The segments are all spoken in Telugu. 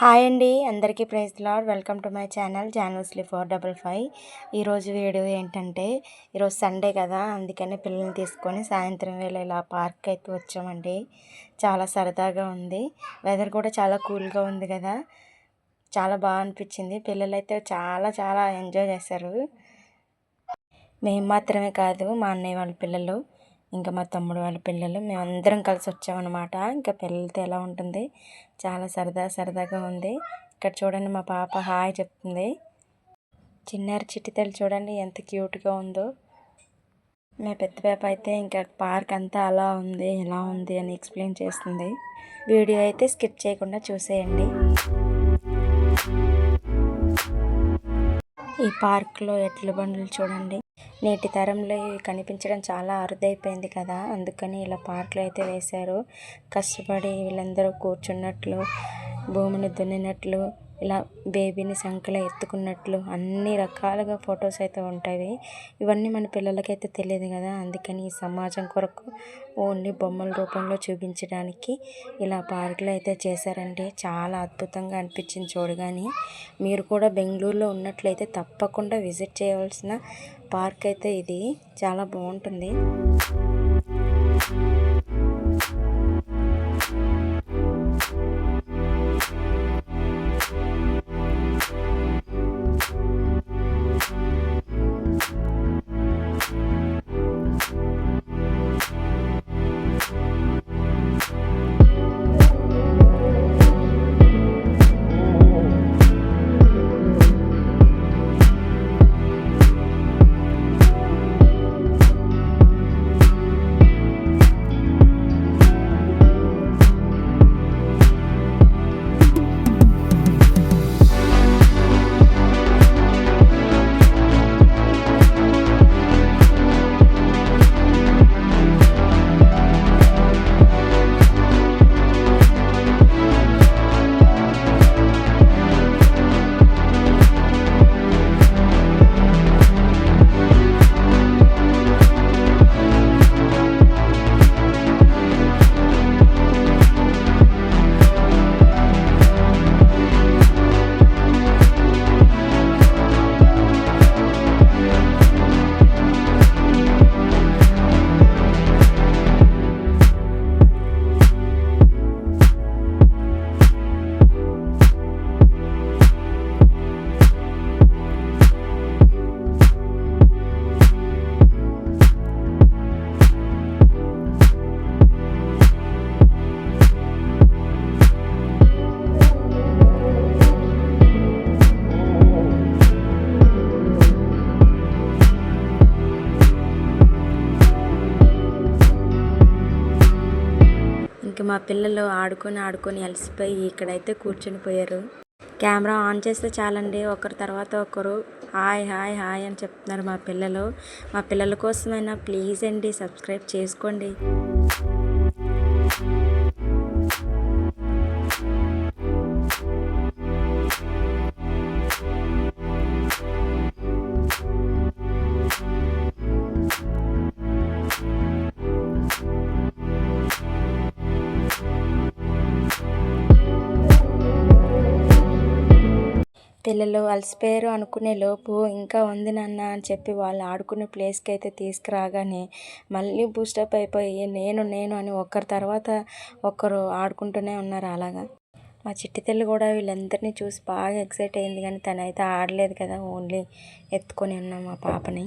హాయ్ అండి అందరికీ praise Lord welcome to my channel John Wesley four double five. ఈరోజు వీడియో ఏంటంటే ఈరోజు సండే కదా అందుకనే పిల్లల్ని తీసుకొని సాయంత్రం వేళ ఇలా పార్క్ అయితే వచ్చామండి. చాలా సరదాగా ఉంది. వెదర్ కూడా చాలా కూల్గా ఉంది కదా. చాలా బాగా అనిపించింది. పిల్లలు అయితే చాలా చాలా ఎంజాయ్ చేశారు. మేము మాత్రమే కాదు మా అన్నయ్య వాళ్ళ పిల్లలు. ఇంకా మా తమ్ముడు వాళ్ళ పిల్లలు మేమందరం కలిసి వచ్చామన్నమాట. ఇంకా పిల్లలతో ఎలా ఉంటుంది? చాలా సరదా సరదాగా ఉంది. ఇక్కడ చూడండి మా పాప హాయ్ చెప్తుంది. చిన్నారి చిట్టితల్లి చూడండి ఎంత క్యూట్గా ఉందో. మా పెద్ద పాప అయితే ఇంకా పార్క్ అంతా అలా ఉంది ఎలా ఉంది అని ఎక్స్ప్లెయిన్ చేస్తుంది. వీడియో అయితే స్కిప్ చేయకుండా చూసేయండి. ఈ పార్క్లో ఎడ్ల బండ్లు చూడండి. నేటి తరంలో ఇవి కనిపించడం చాలా అరుదైపోయింది కదా. అందుకని ఇలా పార్కులు అయితే వేశారు. కష్టపడి వీళ్ళందరూ కూర్చున్నట్లు భూమిని దున్నినట్లు ఇలా బేబీని సంకలో ఎత్తుకున్నట్లు అన్ని రకాలుగా ఫొటోస్ అయితే ఉంటాయి. ఇవన్నీ మన పిల్లలకైతే తెలియదు కదా. అందుకని ఈ సమాజం కొరకు ఓన్లీ బొమ్మల రూపంలో చూపించడానికి ఇలా పార్కులు అయితే చేశారంటే చాలా అద్భుతంగా అనిపించింది చూడగానే మీరు కూడా బెంగళూరులో ఉన్నట్లయితే తప్పకుండా విజిట్ చేయవలసిన పార్క్ అయితే ఇది. చాలా బాగుంటుంది. మా పిల్లలు ఆడుకొని ఆడుకొని అలసిపోయి ఇక్కడైతే కూర్చొని పోయారు. కెమెరా ఆన్ చేస్తే చాలండి. ఒకరి తర్వాత ఒకరు హాయ్ హాయ్ హాయ్ అని చెప్తున్నారు మా పిల్లలు. మా పిల్లల కోసమైనా ప్లీజ్ అండి సబ్స్క్రైబ్ చేసుకోండి. పిల్లలు అలసిపోయారు అనుకునే లోపు ఇంకా ఉంది నాన్న అని చెప్పి వాళ్ళు ఆడుకునే ప్లేస్కి అయితే తీసుకురాగానే మళ్ళీ బూస్టప్ అయిపోయి నేను నేను అని ఒకరి తర్వాత ఒకరు ఆడుకుంటూనే ఉన్నారు అలాగా. మా చిట్టి తల్లి కూడా వీళ్ళందరినీ చూసి బాగా ఎక్సైట్ అయింది కానీ తనైతే ఆడలేదు కదా ఓన్లీ ఎత్తుకొని ఉన్నాం మా పాపని.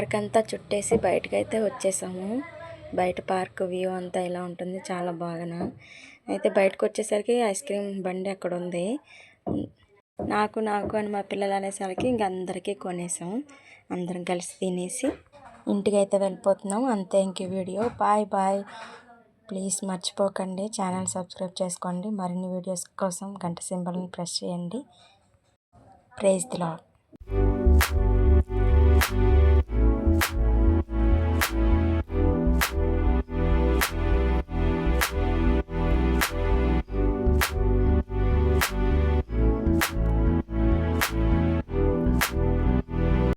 పార్క్ అంతా చుట్టేసి బయటకైతే వచ్చేసాము. బయట పార్క్ వ్యూ అంతా ఇలా ఉంటుంది. చాలా బాగా అయితే బయటకు వచ్చేసరికి ఐస్ క్రీమ్ బండి అక్కడ ఉంది నాకు నాకు అని మా పిల్లలు అనేసరికి ఇంక అందరికీ కొనేసాం. అందరం కలిసి తినేసి ఇంటికి అయితే వెళ్ళిపోతున్నాం. అంతే ఇంక వీడియో. Bye bye. ప్లీజ్ మర్చిపోకండి. ఛానల్ సబ్స్క్రైబ్ చేసుకోండి. మరిన్ని వీడియోస్ కోసం గంట సింబల్ని ప్రెస్ చేయండి. Praise the lord